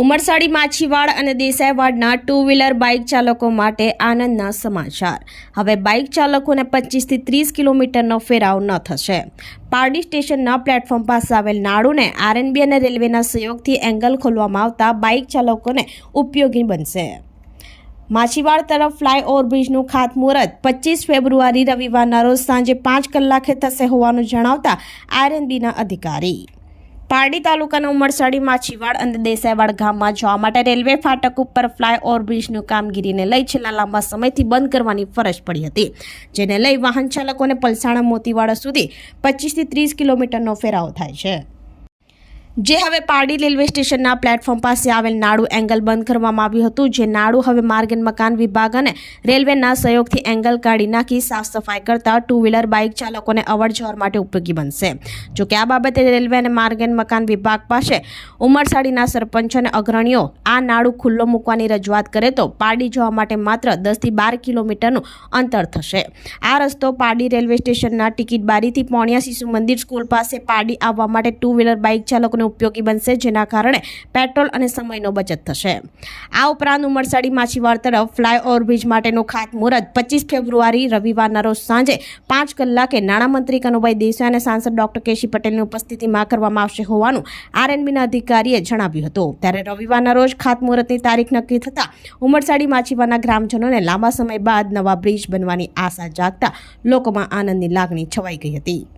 ઉમરસાડી, માછીવાડ અને દેસાઈવાડના two wheeler bike ચાલકો માટે આનંદના સમાચાર. હવે બાઇક ચાલકોને પચીસથી ત્રીસ કિલોમીટરનો ફેરાવ ન થશે. પારડી સ્ટેશનના પ્લેટફોર્મ પાસે આવેલ નાડુને આરએનબી અને રેલવેના સહયોગથી એંગલ ખોલવામાં આવતા બાઇક ચાલકોને ઉપયોગી બનશે. માછીવાડ તરફ ફ્લાય ઓવરબ્રિજનું ખાતમુહૂર્ત પચીસ ફેબ્રુઆરી રવિવારના રોજ સાંજે પાંચ કલાકે થશે હોવાનું જણાવતા આરએનબીના અધિકારી. પારડી તાલુકાના ઉમરસાડી માછીવાડ અને દેસાઈવાડ ગામમાં જવા માટે રેલવે ફાટક ઉપર ફ્લાય બ્રિજનું કામગીરીને લઈ છેલ્લા લાંબા સમયથી બંધ કરવાની ફરજ પડી હતી, જેને લઈ વાહન ચાલકોને પલસાણા મોતીવાડા સુધી પચીસથી ત્રીસ કિલોમીટરનો ફેરાવો થાય છે. જે હવે પારડી રેલવે સ્ટેશનના પ્લેટફોર્મ પાસે આવેલ નાડુ એંગલ બંધ કરવામાં આવ્યું હતું, જે નાડુ હવે માર્ગ અને મકાન વિભાગ અને રેલવેના સહયોગથી એંગલ કાઢી નાખી, સાફ સફાઈ કરતા ટુ વ્હીલર બાઇક ચાલકોને અવર જવર માટે ઉપયોગી બનશે. જોકે આ બાબતે રેલવે અને માર્ગ અને મકાન વિભાગ પાસે ઉમરસાડીના સરપંચ અને અગ્રણીઓ આ નાડુ ખુલ્લો મૂકવાની રજૂઆત કરે તો પારડી જવા માટે માત્ર દસથી બાર કિલોમીટરનું અંતર થશે. આ રસ્તો પારડી રેલવે સ્ટેશનના ટિકિટ બારીથી પોણિયા શિશુ મંદિર સ્કૂલ પાસે પારડી આવવા માટે ટુ વ્હીલર બાઇક ચાલકોને ઉપયોગી બનશે, જેના કારણે પેટ્રોલ અને સમયનો બચત થશે. આ ઉપરાંત ઉમરસાડી માછીવાડ તરફ ફ્લાય ઓવરબ્રિજ માટેનું ખાતમુહૂર્ત. પચીસ ફેબ્રુઆરી, રવિવારના રોજ સાંજે પાંચ કલાકે નાણામંત્રી કનુભાઈ દેસાઈ અને સાંસદ ડોક્ટર કેશી પટેલની ઉપસ્થિતિમાં કરવામાં આવશે હોવાનું આરએનબીના અધિકારીએ જણાવ્યું હતું. ત્યારે રવિવારના રોજ ખાતમુહૂર્તની તારીખ નક્કી થતાં ઉમરસાડી માછીવાડના ગ્રામજનોને લાંબા સમય બાદ નવા બ્રિજ બનવાની આશા જાગતા લોકોમાં આનંદની લાગણી છવાઈ ગઈ હતી.